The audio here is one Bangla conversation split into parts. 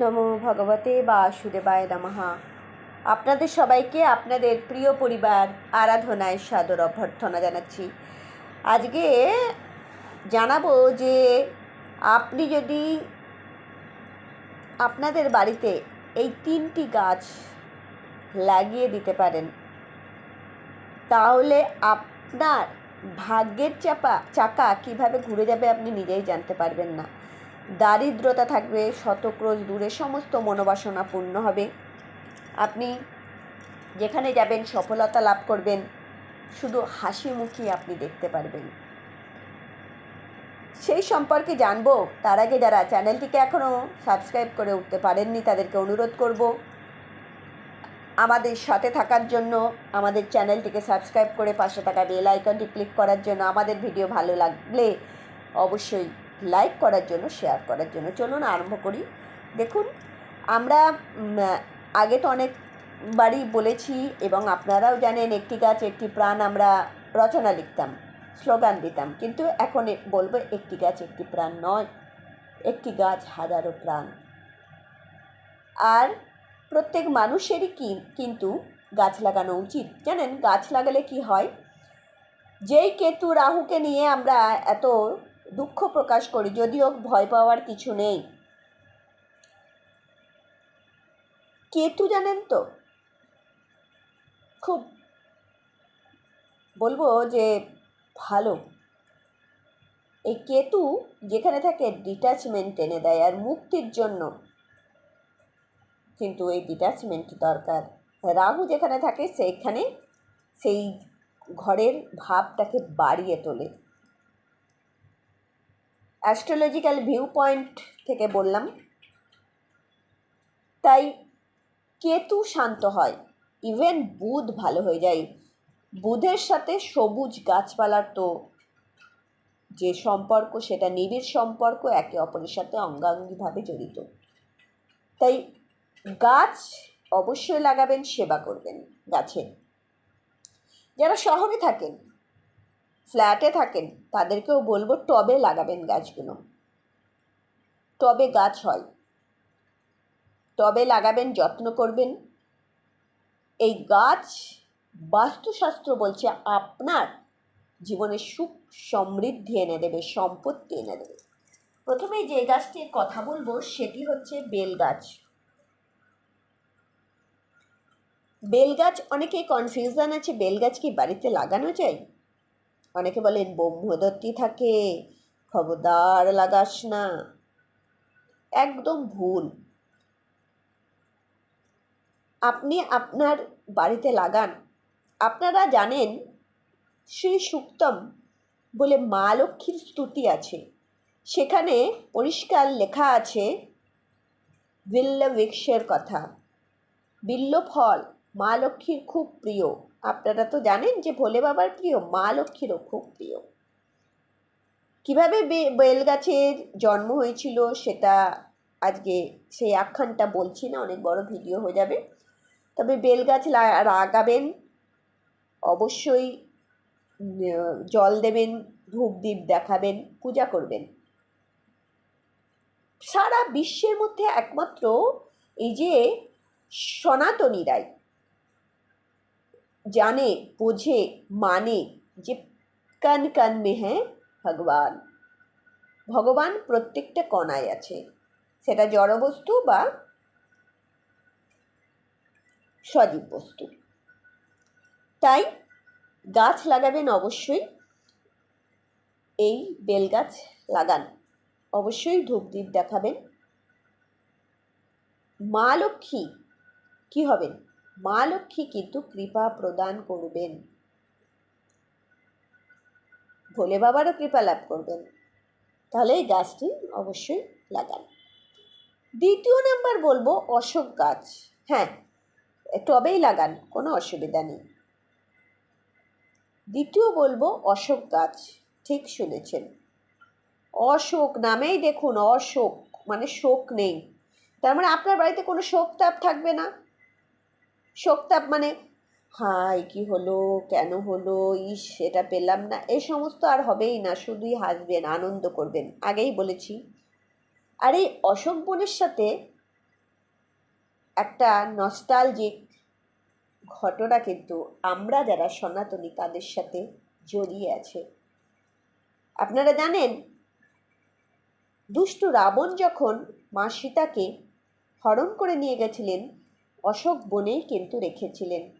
নমো ভগবতে বাসুদেবায় নমঃ। আপনাদের সবাইকে আপনাদের প্রিয় পরিবার আরাধনায় সাদর অভ্যর্থনা জানাচ্ছি। আজকে জানাব যে আপনি যদি আপনাদের বাড়িতে এই তিনটি গাছ লাগিয়ে দিতে পারেন, তাহলে আপনার ভাগ্যের চাপা চাকা কীভাবে ঘুরে যাবে আপনি নিজেই জানতে পারবেন না। দারিদ্রতা থাকবে শতক্রোজ দূরে, সমস্ত মনোবাসনা পূর্ণ হবে। আপনি যেখানে যাবেন, সফলতা লাভ করবেন। শুধু হাসি মুখই আপনি দেখতে পারবেন। সেই সম্পর্কে জানব। তার আগে যারা চ্যানেলটিকে এখনও সাবস্ক্রাইব করে উঠতে পারেননি, তাদেরকে অনুরোধ করব, আমাদের সাথে থাকার জন্য, আমাদের চ্যানেলটিকে সাবস্ক্রাইব করে পাশে থাকা বেল আইকনটি ক্লিক করার জন্য আমাদের ভিডিও ভালো লাগলে অবশ্যই লাইক করার জন্য শেয়ার করার জন্য। চলুন আরম্ভ করি। দেখুন, আমরা আগে তো অনেকবারই বলেছি এবং আপনারাও জানেন, একটি গাছ, একটি প্রাণ আমরা রচনা লিখতাম, স্লোগান দিতাম। কিন্তু এখন বলব একটি গাছ, একটি প্রাণ নয়, একটি গাছ হাজারো প্রাণ। আর প্রত্যেক মানুষেরই কি, কিন্তু গাছ লাগানো উচিত। জানেন, গাছ লাগালে কি হয়? যেই কেতু রাহুকে নিয়ে আমরা এত দুঃখ প্রকাশ করি, যদিও ভয় পাওয়ার কিছু নেই। কেতু জানেন তো? খুব বলব যে ভালো। এই কেতু যেখানে থাকে ডিট্যাচমেন্ট এনে দেয় আর মুক্তির জন্য। কিন্তু এই ডিট্যাচমেন্ট দরকার। রাহু যেখানে থাকে সেইখানে সেই ঘরের ভাবটাকে বাড়িয়ে তোলে। অ্যাস্ট্রোলজিক্যাল ভিউ পয়েন্ট থেকে বললাম। তাই কেতু শান্ত হয়। ইভেন বুধ ভালো হয়ে যায়। বুধের সাথে সবুজ গাছপালার তো যে সম্পর্ক, সেটা নিবিড় সম্পর্ক, একে অপরের সাথে অঙ্গাঙ্গিভাবে জড়িত। তাই গাছ অবশ্যই লাগাবেন, সেবা করবেন গাছের যারা শহরে থাকেন ফ্ল্যাটে থাকেন, তাদেরকেও বলব টবে লাগাবেন গাছগুলো। টবে গাছ হয়। টবে লাগাবেন, যত্ন করবেন। এই গাছ বাস্তুশাস্ত্র বলছে আপনার জীবনে সুখ সমৃদ্ধি এনে দেবে, সম্পত্তি এনে দেবে। প্রথমে যে গাছটির কথা বলব, সেটি হচ্ছে বেল গাছ। বেল গাছ অনেকে কনফিউশন আছে, বেল গাছ কি বাড়িতে লাগানো যায়? অনেকে বলেন ব্রহ্মদত্তি থাকে, খবরদার লাগাস না। একদম ভুল। আপনি আপনার বাড়িতে লাগান। আপনারা জানেন, শ্রী সুক্তম বলে মা লক্ষ্মীর স্তুতি আছে। সেখানে পরিষ্কার লেখা আছে বিল্ল বৃক্ষের কথা। বিল্ল ফল মা লক্ষ্মীর খুব প্রিয়। আপনারা তো জানেন যে ভোলে বাবার প্রিয়, মা লক্ষ্মীরও খুব প্রিয়। কীভাবে বে- বেল গাছের জন্ম হয়েছিল সেটা আজকে সেই আখ্যানটা বলছি না, অনেক বড় ভিডিও হয়ে যাবে। তবে বেল গাছ লাগাবেন, অবশ্যই জল দেবেন, ধূপ দ্বীপ দেখাবেন, পূজা করবেন। সারা বিশ্বের মধ্যে একমাত্র এই যে সনাতনীরাই জানে বোঝে মানে যে কান কান মে হ্যাঁ ভগবান ভগবান প্রত্যেকটা কণায় আছে সেটা জড়বস্তু বা সজীব বস্তু তাই গাছ লাগাবেন অবশ্যই এই বেল গাছ লাগান। অবশ্যই ধূপদীপ দেখাবেন। মা লক্ষ্মী, কি হবেন? মা লক্ষ্মী কিন্তু কৃপা প্রদান করবেন। ভোলে বাবারও কৃপা লাভ করবেন। তাহলে এই গাছটি অবশ্যই লাগান। দ্বিতীয় নাম্বার বলব অশোক গাছ। হ্যাঁ টবেই লাগান, কোনো অসুবিধা নেই। দ্বিতীয় বলব অশোক গাছ, ঠিক শুনেছেন। অশোক নামেই দেখুন, অশোক মানে শোক নেই। তার মানে আপনার বাড়িতে কোনো শোক তাপ থাকবে না। শোক তাপ মানে হাই কি হলো, কেন হলো, ইস, এটা পেলাম না, এ সমস্ত আর হবেই না, শুধুই হাসবেন, আনন্দ করবেন, আগেই বলেছি। আর এই অশোক বনের সাথে একটা নস্টালজিক ঘটনা কিন্তু আমরা যারা সনাতনী তাদের সাথে জড়িয়ে আছে। আপনারা জানেন, দুষ্টু রাবণ যখন মা সীতাকে হরণ করে নিয়ে গেছিলেন অশোক বনেই কিন্তু রেখেছিলেন।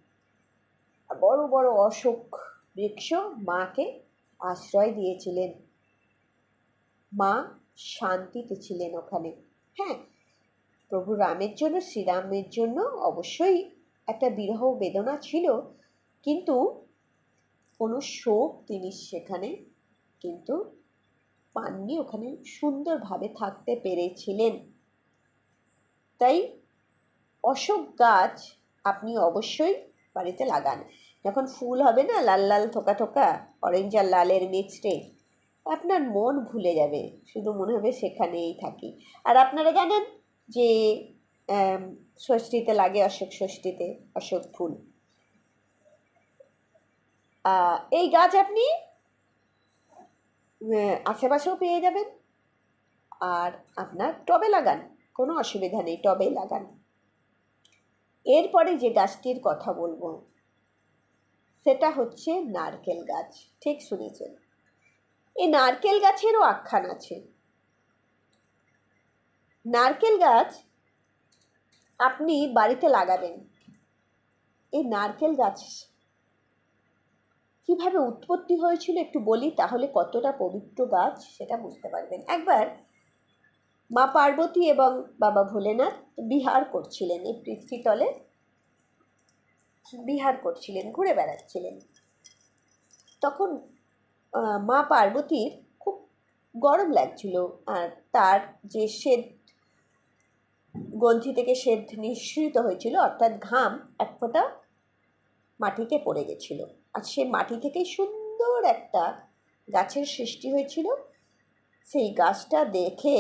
বড় বড় অশোক বৃক্ষ মাকে আশ্রয় দিয়েছিলেন। মা শান্তিতে ছিলেন ওখানে। হ্যাঁ প্রভু রামের জন্য, শ্রীরামের জন্য অবশ্যই একটা বিরহ বেদনা ছিল, কিন্তু কোনো শোক তিনি সেখানে কিন্তু পাননি। ওখানে সুন্দরভাবে থাকতে পেরেছিলেন। তাই অশোক গাছ আপনি অবশ্যই বাড়িতে লাগান। যখন ফুল হবে না, লাল লাল থোকা থোকা অরেঞ্জ আর লালের মিক্সডে আপনার মন ভুলে যাবে। শুধু মনে হবে সেখানেই থাকি। আর আপনারা জানেন যে ষষ্ঠীতে লাগে অশোক ষষ্ঠীতে, অশোক ফুল। এই গাছ আপনি আশেপাশেও পেয়ে যাবেন। আর আপনার টবে লাগান, কোনো অসুবিধা নেই, টবেই লাগান। এরপরে যে গাছটির কথা বলব, সেটা হচ্ছে নারকেল গাছ। ঠিক শুনেছেন? এই নারকেল গাছেরও আখ্যান আছে। নারকেল গাছ আপনি বাড়িতে লাগাবেন। এই নারকেল গাছ কীভাবে উৎপত্তি হয়েছিল একটু বলি, তাহলে কতটা পবিত্র গাছ সেটা বুঝতে পারবেন। একবার মা পার্বতী এবং বাবা ভোলেনাথ বিহার করছিলেন, এই পৃথ্বীতলে বিহার করছিলেন, ঘুরে বেড়াচ্ছিলেন। তখন মা পার্বতীর খুব গরম লাগছিল আর তার যে শ্বেত গ্রন্থি থেকে শ্বেত নিঃসৃত হয়েছিল, অর্থাৎ ঘাম এক ফোঁটা মাটিতে পড়ে গেছিল। আর সে মাটি থেকে সুন্দর একটা গাছের সৃষ্টি হয়েছিল। সেই গাছটা দেখে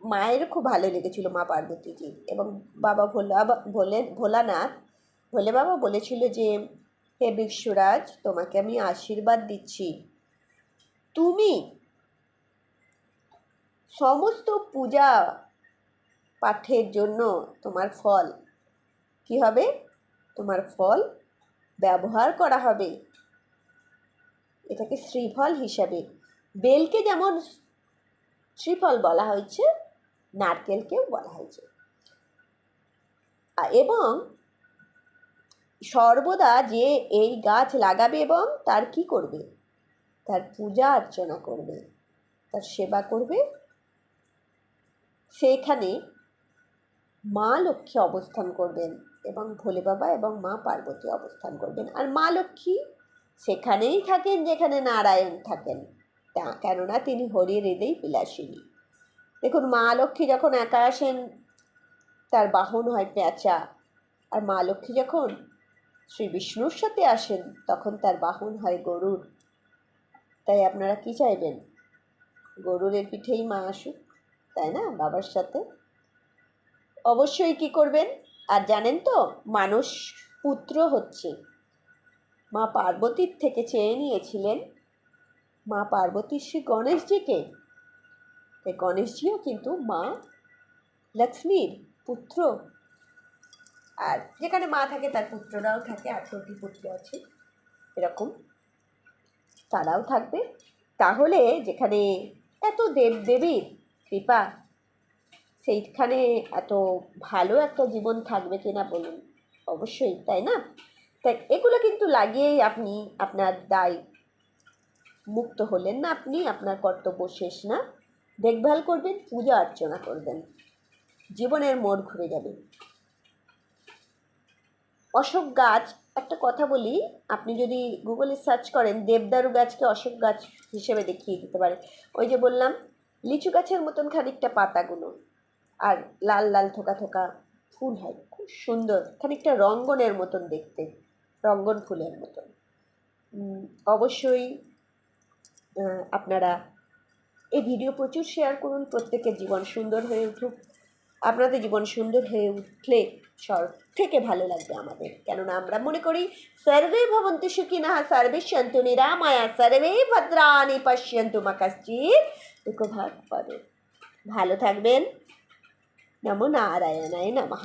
মায়ের খুব ভালো লেগেছিল মা পার্বতীজি। এবং বাবা ভোলা ভোলে, ভোলানাথ, ভোলে বাবা বলেছিল যে, হে বিশ্বরাজ, তোমাকে আমি আশীর্বাদ দিচ্ছি। তুমি সমস্ত পূজা পাঠের জন্য তোমার ফল, কি হবে? তোমার ফল ব্যবহার করা হবে। এটাকে শ্রীফল হিসাবে। বেলকে যেমন শ্রীফল বলা হয়েছে নারকেলকেও বলা হয়েছে। এবং সর্বদা যে এই গাছ লাগাবে এবং তার কি করবে? তার পূজা অর্চনা করবে, তার সেবা করবে। সেখানে মা লক্ষ্মী অবস্থান করবেন এবং ভোলে বাবা এবং মা পার্বতী অবস্থান করবেন। আর মা লক্ষ্মী সেখানেই থাকেন যেখানে নারায়ণ থাকেন। তা কেননা তিনি হরির হৃদয় বিলাসিনী। দেখুন, মা লক্ষ্মী যখন একা আসেন, তার বাহন হয় পেঁচা। আর মা লক্ষ্মী যখন শ্রী বিষ্ণুর সাথে আসেন, তখন তার বাহন হয় গরুর। তাই আপনারা কি চাইবেন? গরুরের পিঠেই মা আসুক, তাই না, বাবার সাথে? অবশ্যই কি করবেন? আর জানেন তো মানুষ পুত্র হচ্ছে। মা পার্বতীর থেকে চেয়ে নিয়েছিলেন। মা পার্বতী শ্রী গণেশজিকে তাই গণেশজিও কিন্তু মা লক্ষ্মীর পুত্র আর যেখানে মা থাকে তার পুত্ররাও থাকে আঠেরোটি পুত্র আছে এরকম তারাও থাকবে তাহলে যেখানে এত দেব দেবীর কৃপা সেইখানে এত ভালো একটা জীবন থাকবে কিনা বলুন অবশ্যই তাই না তাই এগুলো কিন্তু লাগিয়েই আপনি আপনার দায় মুক্ত হলেন না আপনি আপনার কর্তব্য শেষ না দেখভাল করবেন, পূজা অর্চনা করবেন। জীবনের মোড় ঘুরে যাবে। অশোক গাছ, একটা কথা বলি, আপনি যদি গুগলে সার্চ করেন, দেবদারু গাছকে অশোক গাছ হিসেবে দেখিয়ে দিতে পারে। ওই যে বললাম, লিচু গাছের মতন খানিকটা পাতাগুলো, আর লাল লাল থোকা থোকা ফুল হয়, খুব সুন্দর, খানিকটা রঙ্গনের মতন দেখতে, রঙ্গন ফুলের মতন। অবশ্যই আপনারা এই ভিডিও প্রচুর শেয়ার করুন, প্রত্যেকের জীবন সুন্দর হয়ে উঠুক। আপনাদের জীবন সুন্দর হয়ে উঠলে সব থেকে ভালো লাগবে আমাদের। কেননা আমরা মনে করি, সর্বে ভবন্তু সুখিনঃ, সর্বে সন্তু নিরাময়া, সর্বে ভদ্রাণি পশ্যন্তু মা কশ্চিৎ দুঃখ ভাগ পাবে ভালো থাকবেন। নমো নারায়ণায় নমঃ।